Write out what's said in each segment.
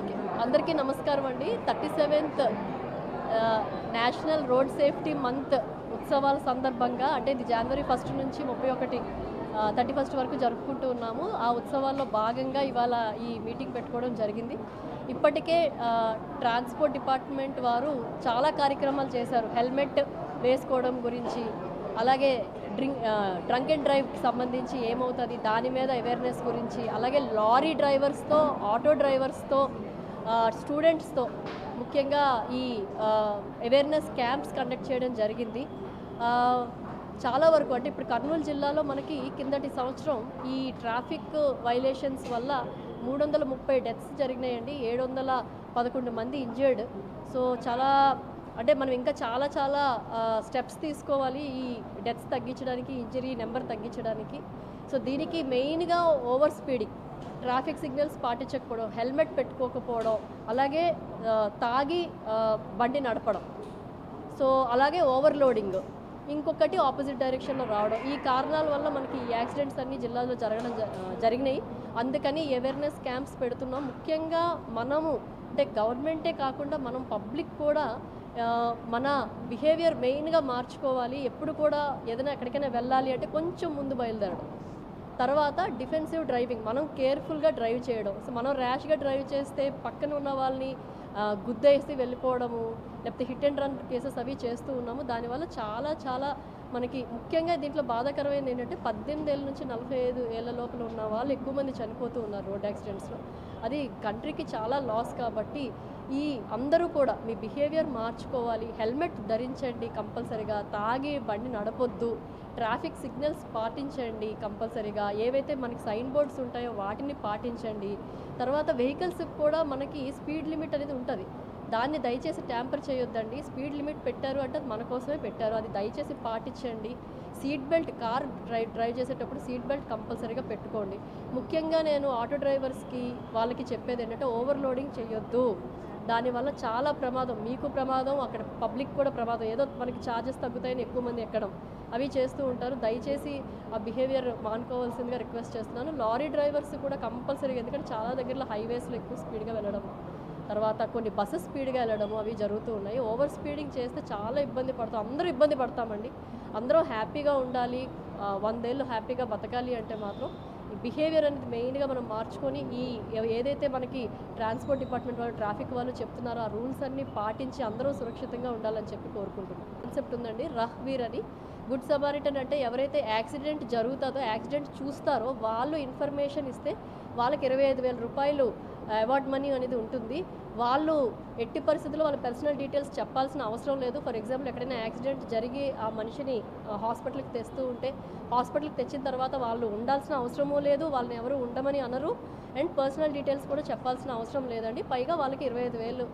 Okay. అందరికీ నమస్కారం అండి. Thirty seventh national road safety month ఉత్సవాల సందర్భంగా అంటే ఇది జనవరి ఫస్ట్ నుంచి ముప్పై ఒకటి థర్టీ ఫస్ట్ వరకు జరుపుకుంటూ ఉన్నాము. ఆ ఉత్సవాల్లో భాగంగా ఇవాళ ఈ మీటింగ్ పెట్టుకోవడం జరిగింది. ఇప్పటికే ట్రాన్స్పోర్ట్ డిపార్ట్మెంట్ వారు చాలా కార్యక్రమాలు చేశారు. హెల్మెట్ వేసుకోవడం గురించి అలాగే డ్రింక్ డ్రంక్ అండ్ డ్రైవ్కి సంబంధించి ఏమవుతుంది దాని మీద అవేర్నెస్ గురించి అలాగే లారీ డ్రైవర్స్తో ఆటో డ్రైవర్స్తో స్టూడెంట్స్తో ముఖ్యంగా ఈ అవేర్నెస్ క్యాంప్స్ కండక్ట్ చేయడం జరిగింది. చాలా వరకు అంటే ఇప్పుడు కర్నూలు జిల్లాలో మనకి కిందటి సంవత్సరం ఈ ట్రాఫిక్ వైలేషన్స్ వల్ల మూడు వందల ముప్పై డెత్స్ జరిగినాయండి. ఏడు వందల పదకొండు మంది ఇంజర్డ్ సో చాలా అంటే మనం ఇంకా చాలా చాలా స్టెప్స్ తీసుకోవాలి ఈ డెత్స్ తగ్గించడానికి ఇంజరీ నెంబర్ తగ్గించడానికి. సో దీనికి మెయిన్గా ఓవర్ స్పీడింగ్ ట్రాఫిక్ సిగ్నల్స్ పాటించకపోవడం హెల్మెట్ పెట్టుకోకపోవడం అలాగే తాగి బండి నడపడం. సో అలాగే ఓవర్లోడింగ్. ఇంకొకటి ఆపోజిట్ డైరెక్షన్లో రావడం. ఈ కారణాల వల్ల మనకి ఈ యాక్సిడెంట్స్ అన్ని జిల్లాలో జరగడం జ- జరిగినాయి. అందుకని అవేర్నెస్ క్యాంప్స్ పెడుతున్నాం. ముఖ్యంగా మనము అంటే గవర్నమెంటే కాకుండా మనం పబ్లిక్ కూడా మన బిహేవియర్ మెయిన్గా మార్చుకోవాలి. ఎప్పుడు కూడా ఏదైనా ఎక్కడికైనా వెళ్ళాలి అంటే కొంచెం ముందు బయలుదేరడం. తర్వాత డిఫెన్సివ్ డ్రైవింగ్ మనం కేర్ఫుల్గా డ్రైవ్ చేయడం. సో మనం ర్యాష్గా డ్రైవ్ చేస్తే పక్కన ఉన్న వాళ్ళని గుద్దేసి వెళ్ళిపోవడము లేకపోతే హిట్ అండ్ రన్ కేసెస్ అవి చేస్తూ ఉన్నాము. దానివల్ల చాలా చాలా మనకి ముఖ్యంగా దీంట్లో బాధాకరమైనది ఏంటంటే పద్దెనిమిది ఏళ్ళ నుంచి నలభై ఐదు ఏళ్ళ లోపల ఉన్న వాళ్ళు ఎక్కువ మంది చనిపోతూ ఉన్నారు రోడ్ యాక్సిడెంట్స్లో. అది కంట్రీకి చాలా లాస్ కాబట్టి ఈ అందరూ కూడా మీ బిహేవియర్ మార్చుకోవాలి హెల్మెట్ ధరించండి కంపల్సరీగా తాగి బండి నడపొద్దు ట్రాఫిక్ సిగ్నల్స్ పాటించండి కంపల్సరీగా ఏవైతే మనకి సైన్ బోర్డ్స్ ఉంటాయో వాటిని పాటించండి. తర్వాత వెహికల్స్ కూడా మనకి స్పీడ్ లిమిట్ అనేది ఉంటుంది. దాన్ని దయచేసి ట్యాంపర్ చేయొద్దండి. స్పీడ్ లిమిట్ పెట్టారు అంటే అది మన కోసమే పెట్టారు. అది దయచేసి పాటించండి. Seat belt car drive drive చేసేటప్పుడు సీట్ బెల్ట్ కంపల్సరీగా పెట్టుకోండి. ముఖ్యంగా నేను ఆటో డ్రైవర్స్కి వాళ్ళకి చెప్పేది ఏంటంటే ఓవర్లోడింగ్ చేయొద్దు. దానివల్ల చాలా ప్రమాదం. మీకు ప్రమాదం అక్కడ పబ్లిక్ కూడా ప్రమాదం. ఏదో మనకి ఛార్జెస్ తగ్గుతాయని ఎక్కువ మంది ఎక్కడం. అవి చేస్తూ ఉంటారు. దయచేసి ఆ బిహేవియర్ మానుకోవాల్సిందిగా రిక్వెస్ట్ చేస్తున్నాను. లారీ డ్రైవర్స్ కూడా కంపల్సరీగా ఎందుకంటే చాలా దగ్గరలో హైవేస్లో ఎక్కువ స్పీడ్గా వెళ్ళడం. తర్వాత కొన్ని బస్సెస్ స్పీడ్గా వెళ్ళడము అవి జరుగుతూ ఉన్నాయి. ఓవర్ స్పీడింగ్ చేస్తే చాలా ఇబ్బంది పడతాం. అందరూ ఇబ్బంది పడతామండి. అందరూ హ్యాపీగా ఉండాలి. వందేళ్ళు హ్యాపీగా బతకాలి అంటే మాత్రం ఈ బిహేవియర్ అనేది మెయిన్గా మనం మార్చుకొని ఈ ఏదైతే మనకి ట్రాన్స్పోర్ట్ డిపార్ట్మెంట్ వాళ్ళు ట్రాఫిక్ వాళ్ళు చెప్తున్నారో ఆ రూల్స్ అన్ని పాటించి అందరూ సురక్షితంగా ఉండాలని చెప్పి కోరుకుంటున్నాం. కాన్సెప్ట్ ఉందండి రహ్వీర్ అని. గుడ్ సబారిటన్ అంటే ఎవరైతే యాక్సిడెంట్ జరుగుతుందో యాక్సిడెంట్ చూస్తారో వాళ్ళు ఇన్ఫర్మేషన్ ఇస్తే వాళ్ళకి ఇరవై ఐదు వేల రూపాయలు అవార్డ్ మనీ అనేది ఉంటుంది. వాళ్ళు ఎట్టి పరిస్థితుల్లో వాళ్ళ పర్సనల్ డీటెయిల్స్ చెప్పాల్సిన అవసరం లేదు. ఫర్ ఎగ్జాంపుల్ ఎక్కడైనా యాక్సిడెంట్ జరిగి ఆ మనిషిని హాస్పిటల్కి తెస్తూ ఉంటే హాస్పిటల్కి తెచ్చిన తర్వాత వాళ్ళు ఉండాల్సిన అవసరమూ లేదు వాళ్ళని ఎవరు ఉండమని అనరు. అండ్ పర్సనల్ డీటెయిల్స్ కూడా చెప్పాల్సిన అవసరం లేదండి. పైగా వాళ్ళకి ఇరవై ఐదు వేలు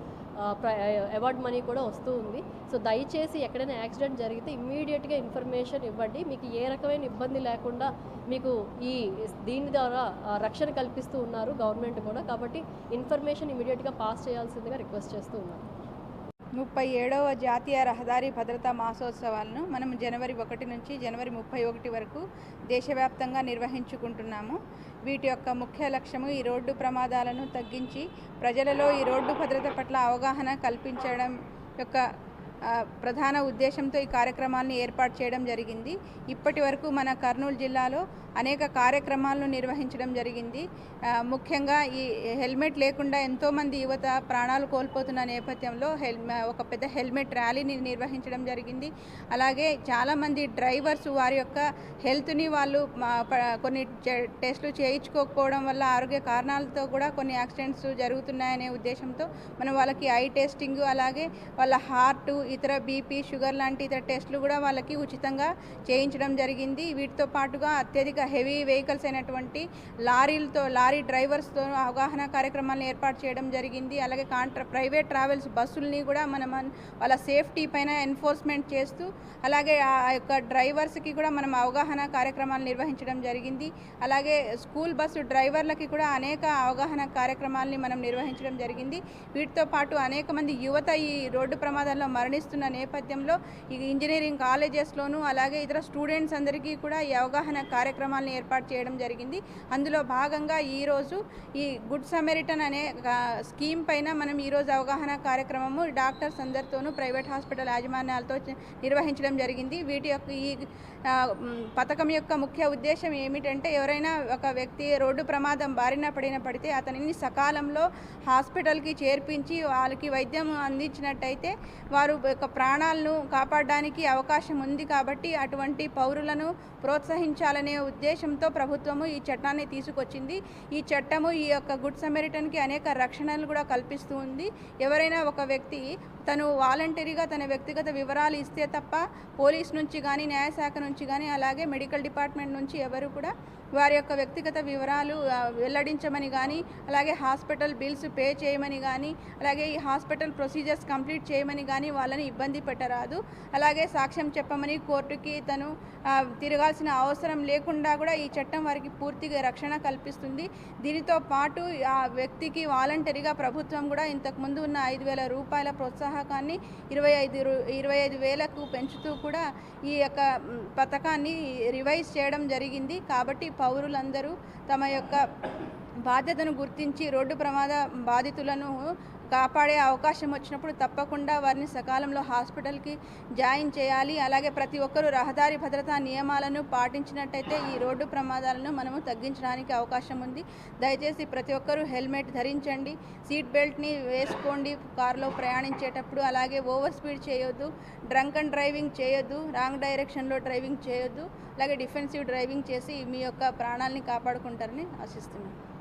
అవార్డ్ మనీ కూడా వస్తూ ఉంది. సో దయచేసి ఎక్కడైనా యాక్సిడెంట్ జరిగితే ఇమ్మీడియట్గా ఇన్ఫర్మేషన్ ఇవ్వండి. మీకు ఏ రకమైన ఇబ్బంది లేకుండా మీకు ఈ దీని ద్వారా రక్షణ కల్పిస్తూ ఉన్నారు గవర్నమెంట్ కూడా. కాబట్టి ఇన్ఫర్మేషన్ ఇమీడియట్గా పాస్ చేయాల్సిందిగా రిక్వెస్ట్ చేస్తూ ఉన్నాను. ముప్పై ఏడవ జాతీయ రహదారి భద్రతా మాసోత్సవాలను మనం జనవరి ఒకటి నుంచి జనవరి ముప్పై ఒకటి వరకు దేశవ్యాప్తంగా నిర్వహించుకుంటున్నాము. వీటి యొక్క ముఖ్య లక్ష్యము ఈ రోడ్డు ప్రమాదాలను తగ్గించి ప్రజలలో ఈ రోడ్డు భద్రత పట్ల అవగాహన కల్పించడం యొక్క ప్రధాన ఉద్దేశంతో ఈ కార్యక్రమాలను ఏర్పాటు చేయడం జరిగింది. ఇప్పటి వరకు మన కర్నూలు జిల్లాలో అనేక కార్యక్రమాలను నిర్వహించడం జరిగింది. ముఖ్యంగా ఈ హెల్మెట్ లేకుండా ఎంతోమంది యువత ప్రాణాలు కోల్పోతున్న నేపథ్యంలో ఒక పెద్ద హెల్మెట్ ర్యాలీని నిర్వహించడం జరిగింది. అలాగే చాలామంది డ్రైవర్స్ వారి యొక్క హెల్త్ని వాళ్ళు కొన్ని టెస్టులు చేయించుకోకపోవడం వల్ల ఆరోగ్య కారణాలతో కూడా కొన్ని యాక్సిడెంట్స్ జరుగుతున్నాయనే ఉద్దేశంతో మనం వాళ్ళకి ఐ టెస్టింగ్ అలాగే వాళ్ళ హార్ట్ ఇతర బీపీ షుగర్ లాంటి ఇతర టెస్టులు కూడా వాళ్ళకి ఉచితంగా చేయించడం జరిగింది. వీటితో పాటుగా అత్యధిక హెవీ వెహికల్స్ అయినటువంటి లారీలతో లారీ డ్రైవర్స్తో అవగాహన కార్యక్రమాలను ఏర్పాటు చేయడం జరిగింది. అలాగే కాంట్రా ప్రైవేట్ ట్రావెల్స్ బస్సుల్ని కూడా మనం వాళ్ళ సేఫ్టీ పైన ఎన్ఫోర్స్మెంట్ చేస్తూ అలాగే ఆ యొక్క డ్రైవర్స్కి కూడా మనం అవగాహన కార్యక్రమాలు నిర్వహించడం జరిగింది. అలాగే స్కూల్ బస్సు డ్రైవర్లకి కూడా అనేక అవగాహన కార్యక్రమాలని మనం నిర్వహించడం జరిగింది. వీటితో పాటు అనేక మంది యువత ఈ రోడ్డు ప్రమాదాల్లో మరణిస్తున్న నేపథ్యంలో ఈ ఇంజనీరింగ్ కాలేజెస్లోనూ అలాగే ఇతర స్టూడెంట్స్ అందరికీ కూడా ఈ అవగాహన కార్యక్రమం కార్యక్రమాలను ఏర్పాటు చేయడం జరిగింది. అందులో భాగంగా ఈరోజు ఈ గుడ్ సమరిటన్ అనే స్కీమ్ పైన మనం ఈరోజు అవగాహన కార్యక్రమము డాక్టర్స్ అందరితోనూ ప్రైవేట్ హాస్పిటల్ యాజమాన్యాలతో నిర్వహించడం జరిగింది. వీటి యొక్క ఈ పథకం యొక్క ముఖ్య ఉద్దేశం ఏమిటంటే ఎవరైనా ఒక వ్యక్తి రోడ్డు ప్రమాదం బారిన పడిన పడితే అతనిని సకాలంలో హాస్పిటల్కి చేర్పించి వాళ్ళకి వైద్యం అందించినట్టయితే వారు యొక్క ప్రాణాలను కాపాడడానికి అవకాశం ఉంది కాబట్టి అటువంటి పౌరులను ప్రోత్సహించాలనే ఉద్దేశంతో ప్రభుత్వము ఈ చట్టాన్ని తీసుకొచ్చింది. ఈ చట్టము ఈ యొక్క గుడ్ సమరిటన్కి అనేక రక్షణలు కూడా కల్పిస్తూ ఉంది. ఎవరైనా ఒక వ్యక్తి తను వాలంటరీగా తన వ్యక్తిగత వివరాలు ఇస్తే తప్ప పోలీస్ నుంచి కానీ న్యాయశాఖ నుంచి కానీ అలాగే మెడికల్ డిపార్ట్మెంట్ నుంచి ఎవరు కూడా వారి యొక్క వ్యక్తిగత వివరాలు వెల్లడించమని కానీ అలాగే హాస్పిటల్ బిల్స్ పే చేయమని కానీ అలాగే ఈ హాస్పిటల్ ప్రొసీజర్స్ కంప్లీట్ చేయమని కానీ వాళ్ళని ఇబ్బంది పెట్టరాదు. అలాగే సాక్ష్యం చెప్పమని కోర్టుకి తను తిరగాల్సిన అవసరం లేకుండా కూడా ఈ చట్టం వారికి పూర్తిగా రక్షణ కల్పిస్తుంది. దీనితో పాటు ఆ వ్యక్తికి వాలంటరీగా ప్రభుత్వం కూడా ఇంతకుముందు ఉన్న ఐదు వేల రూపాయల ప్రోత్సాహకాన్ని ఇరవై ఐదు ఇరవై ఐదు వేలకు పెంచుతూ కూడా ఈ యొక్క పథకాన్ని రివైజ్ చేయడం జరిగింది. కాబట్టి పౌరులందరూ తమ యొక్క బాధ్యతను గుర్తించి రోడ్డు ప్రమాద బాధితులను కాపాడే అవకాశం వచ్చినప్పుడు తప్పకుండా వారిని సకాలంలో హాస్పిటల్కి జాయిన్ చేయాలి. అలాగే ప్రతి ఒక్కరూ రహదారి భద్రతా నియమాలను పాటించినట్టయితే ఈ రోడ్డు ప్రమాదాలను మనము తగ్గించడానికి అవకాశం ఉంది. దయచేసి ప్రతి ఒక్కరూ హెల్మెట్ ధరించండి. సీట్ బెల్ట్ని వేసుకోండి కారులో ప్రయాణించేటప్పుడు. అలాగే ఓవర్ స్పీడ్ చేయొద్దు. డ్రంక్ అండ్ డ్రైవింగ్ చేయొద్దు. రాంగ్ డైరెక్షన్లో డ్రైవింగ్ చేయొద్దు. అలాగే డిఫెన్సివ్ డ్రైవింగ్ చేసి మీ యొక్క ప్రాణాలని కాపాడుకుంటారని ఆశిస్తున్నాను